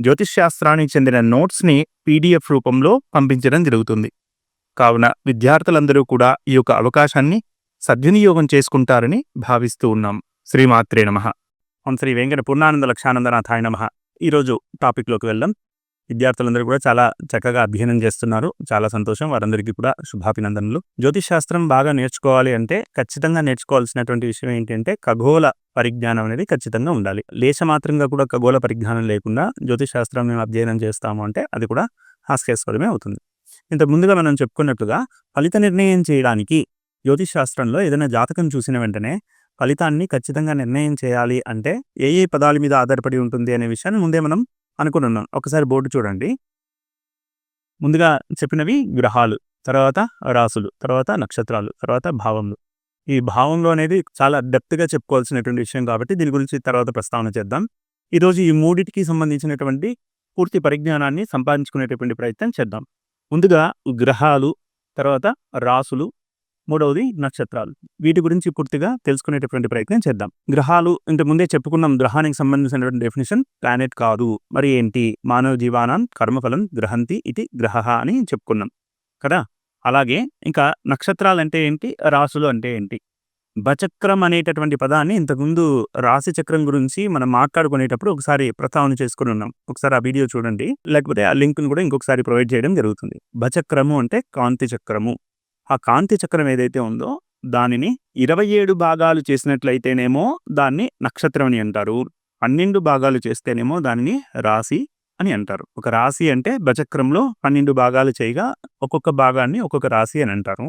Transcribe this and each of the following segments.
జ్యోతిష్ శాస్త్రానికి చెందిన నోట్స్ని పీడిఎఫ్ రూపంలో పంపించడం జరుగుతుంది. కావున విద్యార్థులందరూ కూడా ఈ యొక్క అవకాశాన్ని సద్వినియోగం చేసుకుంటారని భావిస్తూ ఉన్నాం. శ్రీమాత్రే నమ. శ్రీ వెంకట పూర్ణానంద లక్షానందనాథాయ నమ. ఈరోజు టాపిక్లోకి వెళ్దాం. విద్యార్థులందరూ కూడా చాలా చక్కగా అధ్యయనం చేస్తున్నారు. చాలా సంతోషం. వారందరికీ కూడా శుభాభినందనలు. జ్యోతిష్ శాస్త్రం బాగా నేర్చుకోవాలి అంటే ఖచ్చితంగా నేర్చుకోవాల్సినటువంటి విషయం ఏంటంటే ఖగోళ పరిజ్ఞానం అనేది ఖచ్చితంగా ఉండాలి. లేశమాత్రంగా కూడా ఖగోళ పరిజ్ఞానం లేకుండా జ్యోతిష్ శాస్త్రం మేము అధ్యయనం చేస్తాము అంటే అది కూడా హాస్యాస్పదమే అవుతుంది. ఇంత ముందుగా మనం చెప్పుకున్నట్టుగా ఫలిత నిర్ణయం చేయడానికి జ్యోతిష్ శాస్త్రంలో ఏదైనా జాతకం చూసిన వెంటనే ఫలితాన్ని ఖచ్చితంగా నిర్ణయం చేయాలి అంటే ఏ ఏ పదాల మీద ఆధారపడి ఉంటుంది అనే విషయాన్ని ముందే మనం అనుకుని ఉన్నాం ఒకసారి బోర్డు చూడండి. ముందుగా చెప్పినవి గ్రహాలు తర్వాత రాసులు తర్వాత నక్షత్రాలు తర్వాత భావములు. ఈ భావంలో అనేది చాలా డెప్త్గా చెప్పుకోవాల్సినటువంటి విషయం కాబట్టి దీని గురించి తర్వాత ప్రస్తావన చేద్దాం. ఈరోజు ఈ మూడిటికి సంబంధించినటువంటి పూర్తి పరిజ్ఞానాన్ని సంపాదించుకునేటటువంటి ప్రయత్నం చేద్దాం. ముందుగా గ్రహాలు తర్వాత రాసులు మూడవది నక్షత్రాలు. వీటి గురించి పూర్తిగా తెలుసుకునేటటువంటి ప్రయత్నం చేద్దాం. గ్రహాలు ఇంత ముందే చెప్పుకున్నాం. గ్రహానికి సంబంధించినటువంటి డెఫినేషన్ ప్లానెట్ కాదు. మరి ఏంటి? మానవ జీవానం కర్మఫలం గ్రహంతి ఇది గ్రహ అని చెప్పుకున్నాం. కదా? అలాగే ఇంకా నక్షత్రాలు అంటే ఏంటి? రాసులు అంటే ఏంటి? బచక్రం అనేటటువంటి పదాన్ని ఇంతకుముందు రాశి చక్రం గురించి మనం మాట్లాడుకునేటప్పుడు ఒకసారి ప్రస్తావన చేసుకుని ఉన్నాం. ఒకసారి ఆ వీడియో చూడండి. లేకపోతే ఆ లింక్ను కూడా ఇంకొకసారి ప్రొవైడ్ చేయడం జరుగుతుంది. బచక్రము అంటే కాంతి చక్రము. ఆ కాంతి చక్రం ఏదైతే ఉందో దానిని ఇరవై ఏడు భాగాలు చేసినట్లయితేనేమో దాన్ని నక్షత్రం అని అంటారు. పన్నెండు భాగాలు చేస్తేనేమో దానిని రాశి అని అంటారు. ఒక రాశి అంటే బచక్రంలో పన్నెండు భాగాలు చేయగా ఒక్కొక్క భాగాన్ని ఒక్కొక్క రాశి అని అంటారు.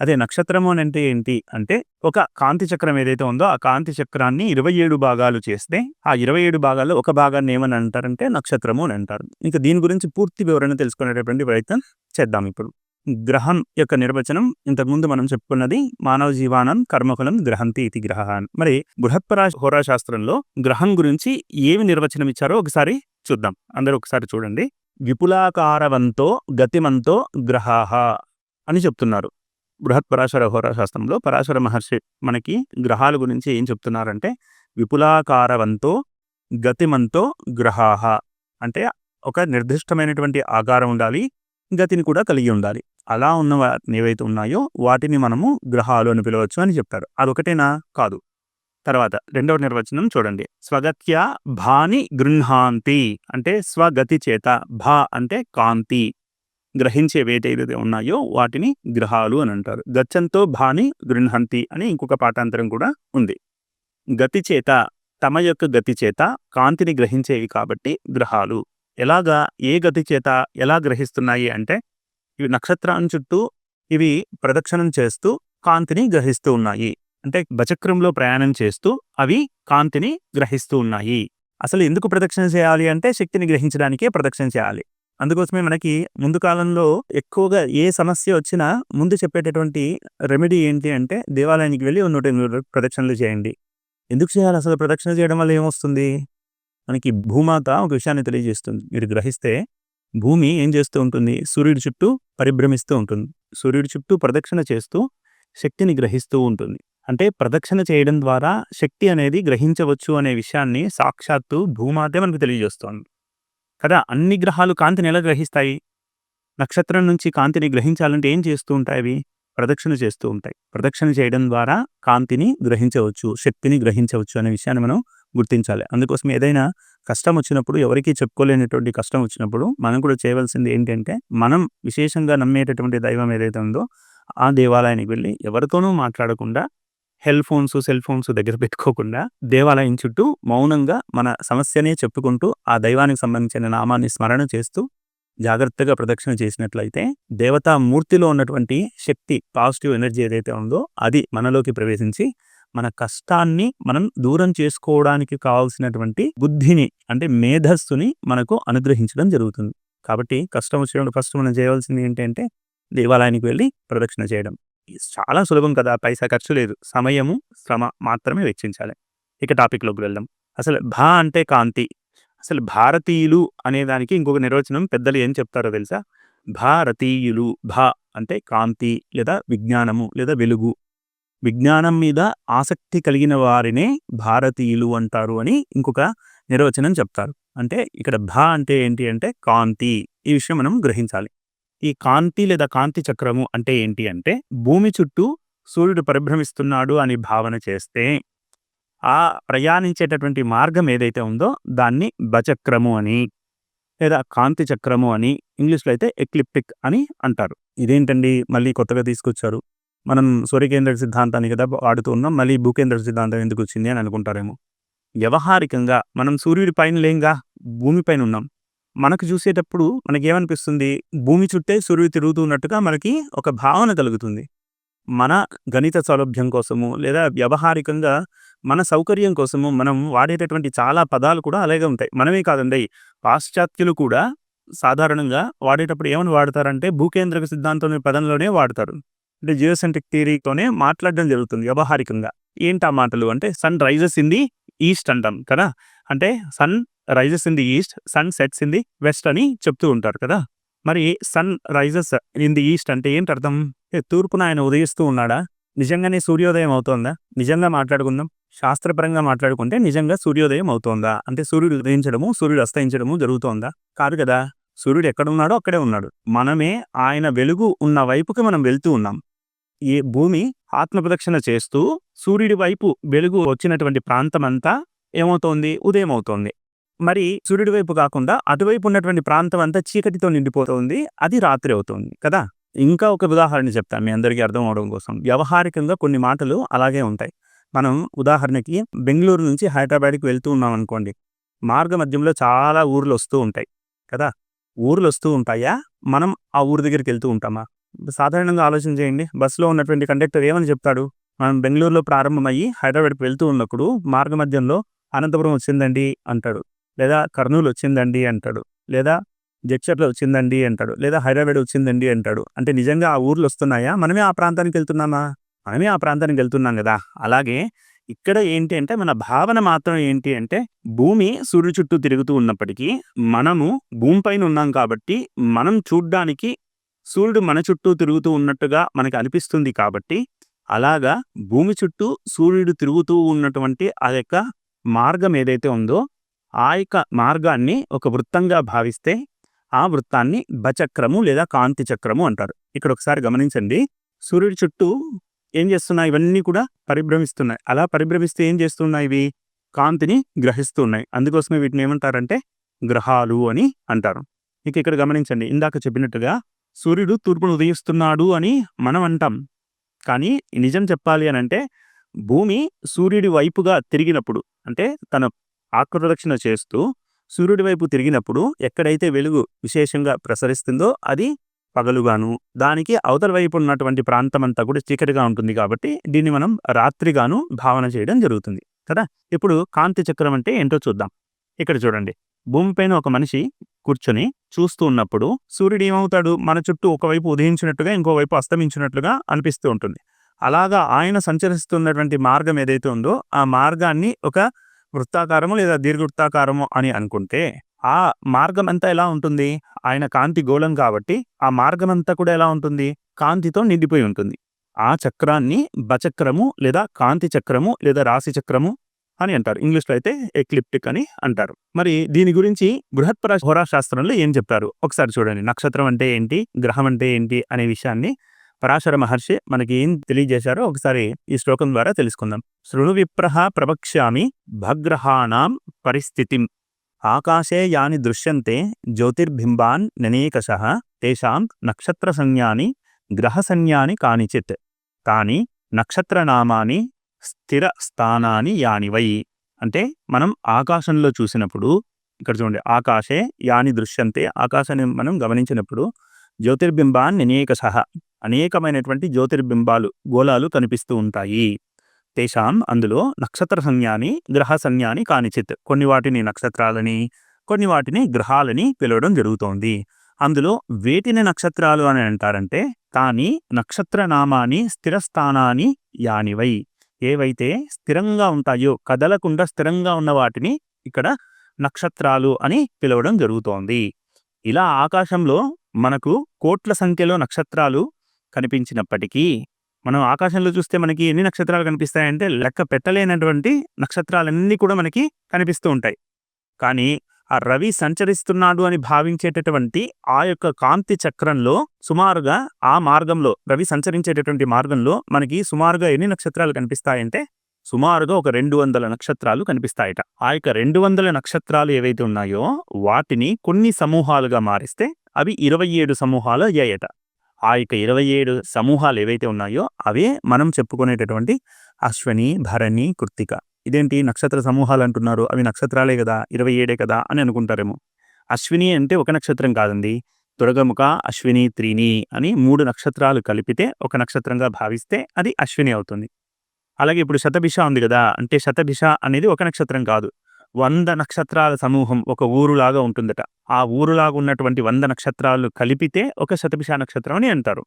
అదే నక్షత్రము అని అంటే ఏంటి అంటే ఒక కాంతి చక్రం ఏదైతే ఉందో ఆ కాంతి చక్రాన్ని ఇరవై ఏడు భాగాలు చేస్తే ఆ ఇరవై ఏడు భాగాల్లో ఒక భాగాన్ని ఏమని అంటారంటే నక్షత్రము అని అంటారు. ఇంకా దీని గురించి పూర్తి వివరణ తెలుసుకునేటటువంటి ప్రయత్నం చేద్దాం ఇప్పుడు. గ్రహం యొక్క నిర్వచనం ఇంతకుముందు మనం చెప్పుకున్నది మానవ జీవానం కర్మఫలం గ్రహంతి ఇది గ్రహ. మరి బృహత్పరా హోరాశాస్త్రంలో గ్రహం గురించి ఏమి నిర్వచనం ఇచ్చారో ఒకసారి చూద్దాం. అందరూ ఒకసారి చూడండి. విపులాకారవంతో గతిమంతో గ్రహాహ అని చెప్తున్నారు. బృహత్ పరాశర హోరాశాస్త్రంలో పరాశర మహర్షి మనకి గ్రహాల గురించి ఏం చెప్తున్నారంటే విపులాకారవంతో గతిమంతో గ్రహాహ. అంటే ఒక నిర్దిష్టమైనటువంటి ఆకారం ఉండాలి గతిని కూడా కలిగి ఉండాలి. అలా ఉన్న ఏవైతే ఉన్నాయో వాటిని మనము గ్రహాలు అని పిలవచ్చు అని చెప్తారు అదొకటేనా? కాదు. తర్వాత రెండవ నిర్వచనం చూడండి. స్వగత్య భాని గృహాంతి అంటే స్వగతి చేత. భా అంటే కాంతి. గ్రహించే వేటేదైతే ఉన్నాయో వాటిని గ్రహాలు అని అంటారు. గచ్చంతో భాని గృహంతి అని ఇంకొక పాఠాంతరం కూడా ఉంది. గతి చేత తమ యొక్క గతి చేత కాంతిని గ్రహించేవి కాబట్టి గ్రహాలు. ఎలాగా? ఏ గతి చేత? ఎలా గ్రహిస్తున్నాయి అంటే ఇవి నక్షత్రాన్ని చుట్టూ ఇవి ప్రదక్షిణం చేస్తూ కాంతిని గ్రహిస్తూ ఉన్నాయి. అంటే బచక్రంలో ప్రయాణం చేస్తూ అవి కాంతిని గ్రహిస్తూ ఉన్నాయి. అసలు ఎందుకు ప్రదక్షిణ చేయాలి అంటే శక్తిని గ్రహించడానికే ప్రదక్షిణ చేయాలి. అందుకోసమే మనకి ముందు కాలంలో ఎక్కువగా ఏ సమస్య వచ్చినా ముందు చెప్పేటటువంటి రెమెడీ ఏంటి అంటే దేవాలయానికి వెళ్ళి నూట ఎనిమిది ప్రదక్షిణలు చేయండి. ఎందుకు చేయాలి? అసలు ప్రదక్షిణ చేయడం వల్ల ఏమొస్తుంది? మనకి భూమాత ఒక విషయాన్ని తెలియజేస్తుంది. మీరు గ్రహిస్తే భూమి ఏం చేస్తూ ఉంటుంది? సూర్యుడి చుట్టూ పరిభ్రమిస్తూ ఉంటుంది. సూర్యుడి చుట్టూ ప్రదక్షిణ చేస్తూ శక్తిని గ్రహిస్తూ ఉంటుంది. అంటే ప్రదక్షిణ చేయడం ద్వారా శక్తి అనేది గ్రహించవచ్చు అనే విషయాన్ని సాక్షాత్తు భూమాతే మనకు తెలియజేస్తోంది. కదా అన్ని గ్రహాలు కాంతిని ఎలా గ్రహిస్తాయి? నక్షత్రం నుంచి కాంతిని గ్రహించాలంటే ఏం చేస్తూ ఉంటాయి అవి? ప్రదక్షిణ చేస్తూ ఉంటాయి. ప్రదక్షిణ చేయడం ద్వారా కాంతిని గ్రహించవచ్చు శక్తిని గ్రహించవచ్చు అనే విషయాన్ని మనం గుర్తించాలి. అందుకోసం ఏదైనా కష్టం వచ్చినప్పుడు ఎవరికీ చెప్పుకోలేనటువంటి కష్టం వచ్చినప్పుడు మనం కూడా చేయవలసింది ఏంటంటే మనం విశేషంగా నమ్మేటటువంటి దైవం ఏదైతే ఉందో ఆ దేవాలయానికి వెళ్ళి ఎవరితోనూ మాట్లాడకుండా హెల్ ఫోన్స్ సెల్ ఫోన్స్ దగ్గర పెట్టుకోకుండా దేవాలయం చుట్టూ మౌనంగా మన సమస్యనే చెప్పుకుంటూ ఆ దైవానికి సంబంధించిన నామాన్ని స్మరణ చేస్తూ జాగ్రత్తగా ప్రదక్షిణ చేసినట్లయితే దేవతా మూర్తిలో ఉన్నటువంటి శక్తి పాజిటివ్ ఎనర్జీ ఏదైతే ఉందో అది మనలోకి ప్రవేశించి మన కష్టాన్ని మనం దూరం చేసుకోవడానికి కావాల్సినటువంటి బుద్ధిని అంటే మేధస్సుని మనకు అనుగ్రహించడం జరుగుతుంది. కాబట్టి కష్టం వచ్చినప్పుడు ఫస్ట్ మనం చేయవలసింది ఏంటంటే దేవాలయానికి వెళ్ళి ప్రదక్షిణ చేయడం. చాలా సులభం కదా పైసా ఖర్చు లేదు. సమయము శ్రమ మాత్రమే వెచ్చించాలి. ఇక టాపిక్లోకి వెళ్దాం. అసలు భా అంటే కాంతి. అసలు భారతీయులు అనే దానికి ఇంకొక నిర్వచనం పెద్దలు ఏం చెప్తారో తెలుసా? భారతీయులు భా అంటే కాంతి లేదా విజ్ఞానము లేదా వెలుగు. విజ్ఞానం మీద ఆసక్తి కలిగిన వారినే భారతీయులు అంటారు అని ఇంకొక నిర్వచనం చెప్తారు. అంటే ఇక్కడ భా అంటే ఏంటి అంటే కాంతి. ఈ విషయం మనం గ్రహించాలి. ఈ కాంతి లేదా కాంతి చక్రము అంటే ఏంటి అంటే భూమి చుట్టూ సూర్యుడు పరిభ్రమిస్తున్నాడు అని భావన చేస్తే ఆ ప్రయాణించేటటువంటి మార్గం ఏదైతే ఉందో దాన్ని బచక్రము అని లేదా కాంతి చక్రము అని ఇంగ్లీష్లో అయితే ఎక్లిప్టిక్ అని అంటారు. ఇదేంటండి? మళ్ళీ కొత్తగా తీసుకొచ్చారు. మనం సూర్యకేంద్ర సిద్ధాంతాన్ని కదా ఆడుతూ ఉన్నాం మళ్ళీ భూకేంద్ర సిద్ధాంతం ఎందుకు వచ్చింది అని అనుకుంటారేమో. వ్యవహారికంగా మనం సూర్యుడి పైన లేంగా భూమిపైన ఉన్నాం. మనకు చూసేటప్పుడు మనకేమనిపిస్తుంది? భూమి చుట్టే సూర్యుడు తిరుగుతున్నట్టుగా మనకి ఒక భావన కలుగుతుంది. మన గణిత సౌలభ్యం కోసము లేదా వ్యవహారికంగా మన సౌకర్యం కోసము మనం వాడేటటువంటి చాలా పదాలు కూడా అలాగే ఉంటాయి. మనమే కాదండి పాశ్చాత్యులు కూడా సాధారణంగా వాడేటప్పుడు ఏమని వాడతారంటే భూకేంద్రక సిద్ధాంతం పదంలోనే వాడతారు. అంటే జియోసెంట్రిక్ థియరీతోనే మాట్లాడడం జరుగుతుంది వ్యవహారికంగా. ఏంటి ఆ మాటలు అంటే sun rises in the east అంటాం కదా? అంటే sun rises in the east sun sets in the west అని చెప్తూ ఉంటారు కదా? మరి sun rises in the east అంటే ఏంటి అర్థం? ఏ, తూర్పున ఆయన ఉదయిస్తూ ఉన్నాడా? నిజంగానే సూర్యోదయం అవుతోందా? నిజంగా మాట్లాడుకుందాం? శాస్త్రపరంగా మాట్లాడుకుంటే నిజంగా సూర్యోదయం అవుతోందా? అంటే సూర్యుడు ఉదయించడము సూర్యుడు అస్తయించడము జరుగుతోందా? కాదు కదా? సూర్యుడు ఎక్కడ ఉన్నాడో అక్కడే ఉన్నాడు. మనమే ఆయన వెలుగు ఉన్న వైపుకి మనం వెళ్తూ ఉన్నాం. ఈ భూమి ఆత్మప్రదక్షిణ చేస్తూ సూర్యుడి వైపు వెలుగు వచ్చినటువంటి ప్రాంతం అంతా ఏమవుతోంది? ఉదయం అవుతోంది మరి సూర్యుడి వైపు కాకుండా అటువైపు ఉన్నటువంటి ప్రాంతం అంతా చీకటితో నిండిపోతుంది. అది రాత్రి అవుతుంది కదా? ఇంకా ఒక ఉదాహరణ చెప్తాను మీ అందరికీ అర్థం అవడం కోసం. వ్యవహారికంగా కొన్ని మాటలు అలాగే ఉంటాయి. మనం ఉదాహరణకి బెంగళూరు నుంచి హైదరాబాద్కి వెళ్తూ ఉన్నాం అనుకోండి. మార్గ మధ్యంలో చాలా ఊర్లు వస్తూ ఉంటాయి కదా? ఊర్లు వస్తూ ఉంటాయా? మనం ఆ ఊరి దగ్గరికి వెళ్తూ ఉంటామా? సాధారణంగా ఆలోచన చేయండి. బస్సులో ఉన్నటువంటి కండక్టర్ ఏమని చెప్తాడు? మనం బెంగళూరులో ప్రారంభమయ్యి హైదరాబాద్కి వెళ్తూ ఉన్నప్పుడు మార్గ మధ్యంలో అనంతపురం వచ్చిందండి అంటాడు. లేదా కర్నూలు వచ్చిందండి అంటాడు. లేదా జడ్చర్ల వచ్చిందండి అంటాడు. లేదా హైదరాబాద్ వచ్చిందండి అంటాడు. అంటే నిజంగా ఆ ఊర్లు వస్తున్నాయా? మనమే ఆ ప్రాంతానికి వెళ్తున్నామా? మనమే ఆ ప్రాంతానికి వెళ్తున్నాం కదా. అలాగే ఇక్కడ ఏంటి అంటే మన భావన మాత్రం ఏంటి అంటే భూమి సూర్యుడు చుట్టూ తిరుగుతూ ఉన్నప్పటికీ మనము భూమిపైన ఉన్నాం కాబట్టి మనం చూడ్డానికి సూర్యుడు మన చుట్టూ తిరుగుతూ ఉన్నట్టుగా మనకి అనిపిస్తుంది కాబట్టి అలాగా భూమి చుట్టూ సూర్యుడు తిరుగుతూ ఉన్నటువంటి ఆ యొక్క మార్గం ఏదైతే ఉందో ఆ యొక్క మార్గాన్ని ఒక వృత్తంగా భావిస్తే ఆ వృత్తాన్ని బచక్రము లేదా కాంతి చక్రము అంటారు. ఇక్కడ ఒకసారి గమనించండి. సూర్యుడి చుట్టూ ఏం చేస్తున్నాయి? ఇవన్నీ కూడా పరిభ్రమిస్తున్నాయి. అలా పరిభ్రమిస్తే ఏం చేస్తున్నాయి ఇవి? కాంతిని గ్రహిస్తున్నాయి. అందుకోసమే వీటిని ఏమంటారంటే గ్రహాలు అని అంటారు. ఇక ఇక్కడ గమనించండి. ఇందాక చెప్పినట్టుగా సూర్యుడు తూర్పును ఉదయిస్తున్నాడు అని మనం అంటాం కానీ నిజం చెప్పాలి అని అంటే భూమి సూర్యుడి వైపుగా తిరిగినప్పుడు అంటే తన ఆక్రదక్షిణ చేస్తూ సూర్యుడి వైపు తిరిగినప్పుడు ఎక్కడైతే వెలుగు విశేషంగా ప్రసరిస్తుందో అది పగలుగాను. దానికి అవతల వైపు ఉన్నటువంటి ప్రాంతం అంతా కూడా చీకటిగా ఉంటుంది కాబట్టి దీన్ని మనం రాత్రిగాను భావన చేయడం జరుగుతుంది కదా? ఇప్పుడు కాంతి చక్రం అంటే ఏంటో చూద్దాం. ఇక్కడ చూడండి. భూమిపైన ఒక మనిషి కూర్చొని చూస్తూ ఉన్నప్పుడు సూర్యుడు ఏమవుతాడు? మన చుట్టూ ఒకవైపు ఉదయించినట్టుగా ఇంకోవైపు అస్తమించినట్లుగా అనిపిస్తూ ఉంటుంది. అలాగా ఆయన సంచరిస్తున్నటువంటి మార్గం ఏదైతే ఉందో ఆ మార్గాన్ని ఒక వృత్తాకారము లేదా దీర్ఘవృత్తాకారము అని అనుకుంటే ఆ మార్గం అంతా ఎలా ఉంటుంది? ఆయన కాంతి గోళం కాబట్టి ఆ మార్గం అంతా కూడా ఎలా ఉంటుంది? కాంతితో నిండిపోయి ఉంటుంది. ఆ చక్రాన్ని బచక్రము లేదా కాంతి చక్రము లేదా రాశి చక్రము అని అంటారు. ఇంగ్లీష్లో అయితే ఎక్లిప్టిక్ అని అంటారు. మరి దీని గురించి బృహత్పర హోరాశాస్త్రంలో ఏం చెప్తారు? ఒకసారి చూడండి. నక్షత్రం అంటే ఏంటి? గ్రహం అంటే ఏంటి? అనే విషయాన్ని పరాశర మహర్షి మనకి ఏం తెలియజేశారో ఒకసారి ఈ శ్లోకం ద్వారా తెలుసుకుందాం. శృణు విప్రహ ప్రవక్ష్యామి భగ్రహాణం పరిస్థితిం. ఆకాశే యాని దృశ్యంతే జ్యోతిర్బింబాన్ ననేకశ తేషాం నక్షత్ర సంజ్ఞాని గ్రహ సంజ్ఞాని కానిచిత్. తాని నక్షత్రనామాని స్థిర స్థానాన్ని యానివై. అంటే మనం ఆకాశంలో చూసినప్పుడు ఇక్కడ చూడండి ఆకాశే యాని దృశ్యంతే. ఆకాశాన్ని మనం గమనించినప్పుడు జ్యోతిర్బింబాన్ అనేక సహ అనేకమైనటువంటి జ్యోతిర్బింబాలు గోళాలు కనిపిస్తూ ఉంటాయి. తేషాం అందులో నక్షత్ర సంజ్ఞాని గ్రహ సంజ్ఞాని కానిచిత్. కొన్ని వాటిని నక్షత్రాలని కొన్ని వాటిని గ్రహాలని పిలవడం జరుగుతోంది. అందులో వేటిని నక్షత్రాలు అని అంటారంటే కానీ నక్షత్ర నామాని స్థిరస్థానాన్ని యానివై. ఏవైతే స్థిరంగా ఉంటాయో కదలకుండా స్థిరంగా ఉన్న వాటిని ఇక్కడ నక్షత్రాలు అని పిలవడం జరుగుతోంది. ఇలా ఆకాశంలో మనకు కోట్ల సంఖ్యలో నక్షత్రాలు కనిపించినప్పటికీ మనం ఆకాశంలో చూస్తే మనకి ఎన్ని నక్షత్రాలు కనిపిస్తాయంటే లెక్క పెట్టలేనటువంటి నక్షత్రాలన్నీ కూడా మనకి కనిపిస్తూ ఉంటాయి. కానీ ఆ రవి సంచరిస్తున్నాడు అని భావించేటటువంటి ఆ యొక్క కాంతి చక్రంలో సుమారుగా ఆ మార్గంలో రవి సంచరించేటటువంటి మార్గంలో మనకి సుమారుగా ఎన్ని నక్షత్రాలు కనిపిస్తాయంటే సుమారుగా ఒక రెండు వందల నక్షత్రాలు కనిపిస్తాయట. ఆ యొక్క రెండు వందల నక్షత్రాలు ఏవైతే ఉన్నాయో వాటిని కొన్ని సమూహాలుగా మారిస్తే అవి ఇరవై ఏడు సమూహాలు అయ్యాయట. ఆ యొక్క ఇరవై ఏడు సమూహాలు ఏవైతే ఉన్నాయో అవే మనం చెప్పుకునేటటువంటి అశ్వని భరణి కృత్తిక. ఇదేంటి నక్షత్ర సమూహాలు అంటున్నారు అవి నక్షత్రాలే కదా ఇరవై ఏడే కదా అని అనుకుంటారేమో. అశ్విని అంటే ఒక నక్షత్రం కాదండి. దుర్గముఖ అశ్విని త్రీని అని మూడు నక్షత్రాలు కలిపితే ఒక నక్షత్రంగా భావిస్తే అది అశ్విని అవుతుంది. అలాగే ఇప్పుడు శతభిష ఉంది కదా అంటే శతభిష అనేది ఒక నక్షత్రం కాదు. వంద నక్షత్రాల సమూహం ఒక ఊరులాగా ఉంటుందట. ఆ ఊరులాగా ఉన్నటువంటి వంద నక్షత్రాలు కలిపితే ఒక శతభిష నక్షత్రం అని అంటారు.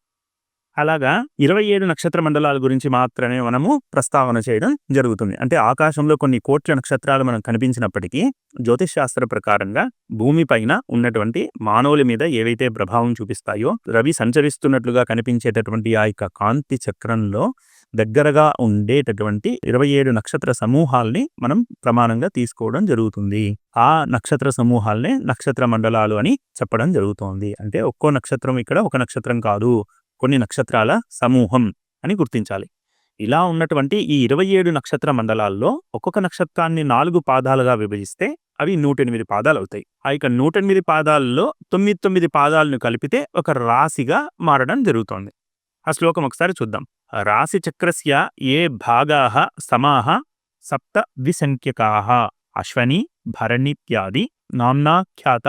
అలాగా ఇరవై ఏడు నక్షత్ర మండలాల గురించి మాత్రమే మనము ప్రస్తావన చేయడం జరుగుతుంది. అంటే ఆకాశంలో కొన్ని కోట్ల నక్షత్రాలు మనం కనిపించినప్పటికీ జ్యోతిష్ శాస్త్ర ప్రకారంగా భూమిపైన ఉన్నటువంటి మానవుల మీద ఏవైతే ప్రభావం చూపిస్తాయో రవి సంచరిస్తున్నట్లుగా కనిపించేటటువంటి ఆ యొక్క కాంతి చక్రంలో దగ్గరగా ఉండేటటువంటి ఇరవై ఏడు నక్షత్ర సమూహాల్ని మనం ప్రమాణంగా తీసుకోవడం జరుగుతుంది. ఆ నక్షత్ర సమూహాల్ని నక్షత్ర మండలాలు అని చెప్పడం జరుగుతోంది. అంటే ఒక్కో నక్షత్రం ఇక్కడ ఒక నక్షత్రం కాదు. కొన్ని నక్షత్రాల సమూహం అని గుర్తించాలి. ఇలా ఉన్నటువంటి ఈ ఇరవై ఏడు నక్షత్ర మండలాల్లో ఒక్కొక్క నక్షత్రాన్ని నాలుగు పాదాలుగా విభజిస్తే అవి నూటెనిమిది పాదాలు అవుతాయి. ఆ యొక్క నూటెనిమిది పాదాల్లో తొమ్మిది తొమ్మిది పాదాలను కలిపితే ఒక రాశిగా మారడం జరుగుతోంది. ఆ శ్లోకం ఒకసారి చూద్దాం. రాశి చక్రస్య ఏ భాగా సమాహ సప్త ద్విసంఖ్యకా అశ్వని భరణిత్యాది నామ్నాఖ్యాత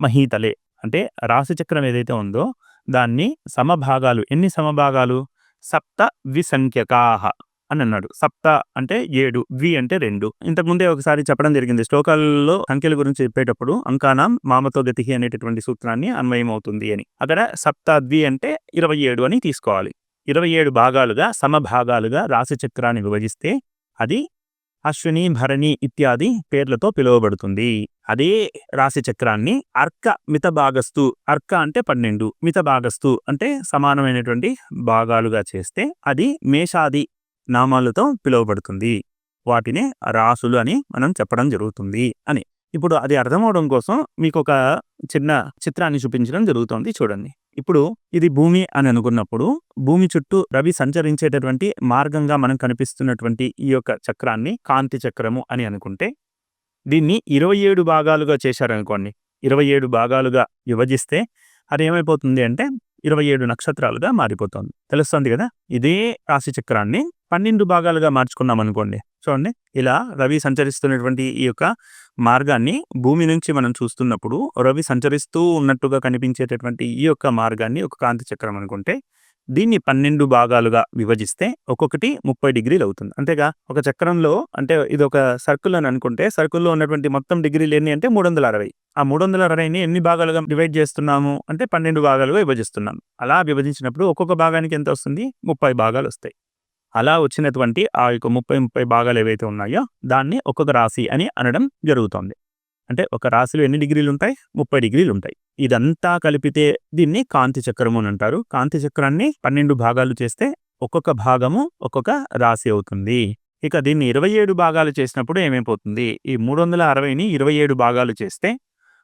మహీతలే. అంటే రాశిచక్రం ఏదైతే ఉందో దాన్ని సమభాగాలు. ఎన్ని సమభాగాలు? సప్త విసంఖ్యకాహ అని అన్నాడు. సప్త అంటే ఏడు వి అంటే రెండు. ఇంతకుముందే ఒకసారి చెప్పడం జరిగింది. శ్లోకాలలో సంఖ్యల గురించి చెప్పేటప్పుడు అంకానం మామతో గతి అనేటటువంటి సూత్రాన్ని అన్వయం అవుతుంది అని. అక్కడ సప్త ద్వి అంటే ఇరవై ఏడు అని తీసుకోవాలి. ఇరవై ఏడు భాగాలుగా సమభాగాలుగా రాశి చక్రాన్ని విభజిస్తే అది అశ్విని భరణి ఇత్యాది పేర్లతో పిలువబడుతుంది. అదే రాశి చక్రాన్ని అర్క మిత భాగస్తు అర్క అంటే పన్నెండు మిత భాగస్తు అంటే సమానమైనటువంటి భాగాలుగా చేస్తే అది మేషాది నామాలతో పిలువబడుతుంది. వాటినే రాసులు అని మనం చెప్పడం జరుగుతుంది అని. ఇప్పుడు అది అర్థమవడం కోసం మీకు ఒక చిన్న చిత్రాన్ని చూపించడం జరుగుతుంది చూడండి. ఇప్పుడు ఇది భూమి అని అనుకున్నప్పుడు భూమి చుట్టూ రవి సంచరించేటటువంటి మార్గంగా మనం కనిపిస్తున్నటువంటి ఈ యొక్క చక్రాన్ని కాంతి చక్రము అని అనుకుంటే దీన్ని ఇరవై ఏడు భాగాలుగా చేశారనుకోండి. ఇరవై ఏడు భాగాలుగా విభజిస్తే అది ఏమైపోతుంది అంటే ఇరవై ఏడు నక్షత్రాలుగా మారిపోతుంది. తెలుస్తుంది కదా? ఇదే రాశి చక్రాన్ని పన్నెండు భాగాలుగా మార్చుకున్నాం అనుకోండి చూడండి ఇలా రవి సంచరిస్తున్నటువంటి ఈ యొక్క మార్గాన్ని భూమి నుంచి మనం చూస్తున్నప్పుడు రవి సంచరిస్తూ ఉన్నట్టుగా కనిపించేటటువంటి ఈ యొక్క మార్గాన్ని ఒక కాంతి చక్రం అనుకుంటే దీన్ని పన్నెండు భాగాలుగా విభజిస్తే ఒక్కొక్కటి ముప్పై డిగ్రీలు అవుతుంది. అంతేగా ఒక చక్రంలో అంటే ఇది ఒక సర్కిల్ అని అనుకుంటే సర్కిల్లో ఉన్నటువంటి మొత్తం డిగ్రీలు ఎన్ని అంటే మూడు వందల అరవై ఆ మూడు వందల అరవైని ఎన్ని భాగాలుగా డివైడ్ చేస్తున్నాము? అంటే పన్నెండు భాగాలుగా విభజిస్తున్నాము అలా విభజించినప్పుడు ఒక్కొక్క భాగానికి ఎంత వస్తుంది? ముప్పై భాగాలు వస్తాయి. అలా వచ్చినటువంటి ఆ యొక్క ముప్పై ముప్పై భాగాలు ఏవైతే ఉన్నాయో దాన్ని ఒక్కొక్క రాశి అని అనడం జరుగుతుంది. అంటే ఒక రాశిలో ఎన్ని డిగ్రీలు ఉంటాయి? ముప్పై డిగ్రీలు ఉంటాయి. ఇదంతా కలిపితే దీన్ని కాంతి చక్రము అని అంటారు. కాంతి చక్రాన్ని పన్నెండు భాగాలు చేస్తే ఒక్కొక్క భాగము ఒక్కొక్క రాశి అవుతుంది. ఇక దీన్ని ఇరవై ఏడు భాగాలు చేసినప్పుడు ఏమైపోతుంది? ఈ మూడు వందల అరవైని ఇరవై ఏడు భాగాలు చేస్తే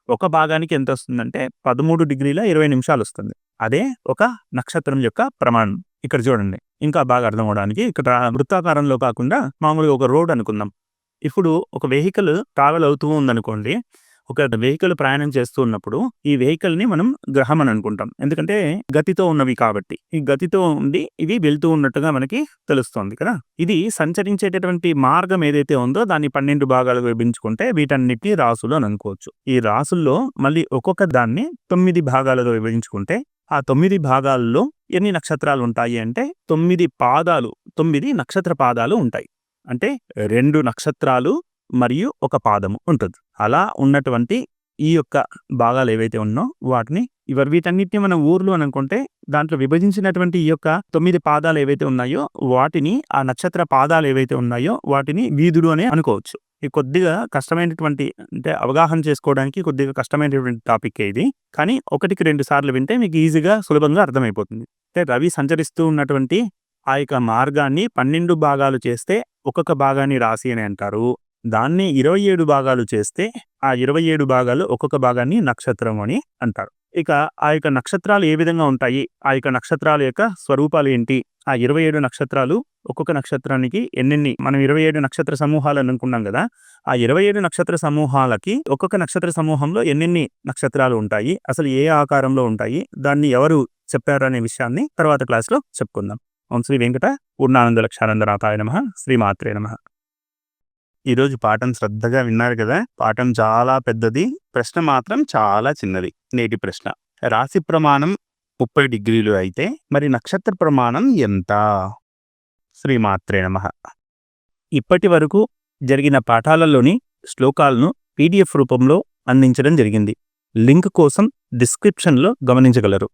ఒక భాగానికి ఎంత వస్తుందంటే పదమూడు డిగ్రీల ఇరవై నిమిషాలు వస్తుంది. అదే ఒక నక్షత్రం యొక్క ప్రమాణం. ఇక్కడ చూడండి. ఇంకా బాగా అర్థం అవడానికి ఇక్కడ వృత్తాకారంలో కాకుండా మామూలుగా ఒక రోడ్ అనుకుందాం. ఇప్పుడు ఒక వెహికల్ ట్రావెల్ అవుతూ ఉందనుకోండి. ఒక వెహికల్ ప్రయాణం చేస్తూ ఉన్నప్పుడు ఈ వెహికల్ని మనం గ్రహం అని అనుకుంటాం. ఎందుకంటే గతితో ఉన్నవి కాబట్టి. ఈ గతితో ఉండి ఇవి వెళ్తూ ఉన్నట్టుగా మనకి తెలుస్తుంది కదా. ఇది సంచరించేటటువంటి మార్గం ఏదైతే ఉందో దాన్ని పన్నెండు భాగాలుగా విభజించుకుంటే వీటన్నిటిని రాసులు అని అనుకోవచ్చు. ఈ రాసుల్లో మళ్ళీ ఒక్కొక్క దాన్ని తొమ్మిది భాగాలుగా విభజించుకుంటే ఆ తొమ్మిది భాగాల్లో ఎన్ని నక్షత్రాలు ఉంటాయి అంటే తొమ్మిది పాదాలు తొమ్మిది నక్షత్ర పాదాలు ఉంటాయి. అంటే రెండు నక్షత్రాలు మరియు ఒక పాదము ఉంటుంది. అలా ఉన్నటువంటి ఈ యొక్క భాగాలు ఏవైతే ఉన్నో వాటిని ఇవర్ వీటన్నిటిని మన ఊర్లు అని అనుకుంటే దాంట్లో విభజించినటువంటి ఈ యొక్క తొమ్మిది పాదాలు ఏవైతే ఉన్నాయో వాటిని ఆ నక్షత్ర పాదాలు ఏవైతే ఉన్నాయో వాటిని వీధులు అనే అనుకోవచ్చు. ఇది కొద్దిగా కష్టమైనటువంటి అంటే అవగాహన చేసుకోవడానికి కొద్దిగా కష్టమైనటువంటి టాపిక్ ఇది. కానీ ఒకటికి రెండు సార్లు వింటే మీకు ఈజీగా సులభంగా అర్థమైపోతుంది. అంటే రవి సంచరిస్తూ ఉన్నటువంటి ఆ యొక్క మార్గాన్ని పన్నెండు భాగాలు చేస్తే ఒక్కొక్క భాగాన్ని రాశి అని అంటారు. దాన్ని ఇరవై ఏడు భాగాలు చేస్తే ఆ ఇరవై ఏడు భాగాలు ఒక్కొక్క భాగాన్ని నక్షత్రం అని అంటారు. ఇక ఆ యొక్క నక్షత్రాలు ఏ విధంగా ఉంటాయి? ఆ యొక్క నక్షత్రాల యొక్క స్వరూపాలు ఏంటి? ఆ ఇరవై ఏడు నక్షత్రాలు ఒక్కొక్క నక్షత్రానికి ఎన్నెన్ని? మనం ఇరవై ఏడు నక్షత్ర సమూహాలు అనుకున్నాం కదా ఆ ఇరవై ఏడు నక్షత్ర సమూహాలకి ఒక్కొక్క నక్షత్ర సమూహంలో ఎన్నెన్ని నక్షత్రాలు ఉంటాయి? అసలు ఏ ఆకారంలో ఉంటాయి? దాన్ని ఎవరు చెప్పారు అనే విషయాన్ని తర్వాత క్లాస్లో చెప్పుకుందాం. ఓం శ్రీ వెంకట పూర్ణానంద లక్షానందనాథాయ నమ. శ్రీమాత్రే నమ. ఈరోజు పాఠం శ్రద్ధగా విన్నారు కదా? పాఠం చాలా పెద్దది ప్రశ్న మాత్రం చాలా చిన్నది. నేటి ప్రశ్న. రాశి ప్రమాణం ముప్పై డిగ్రీలు అయితే మరి నక్షత్ర ప్రమాణం ఎంత? శ్రీమాత్రే నమ. ఇప్పటి వరకు జరిగిన పాఠాలలోని శ్లోకాలను పీడిఎఫ్ రూపంలో అందించడం జరిగింది. లింక్ కోసం డిస్క్రిప్షన్లో గమనించగలరు.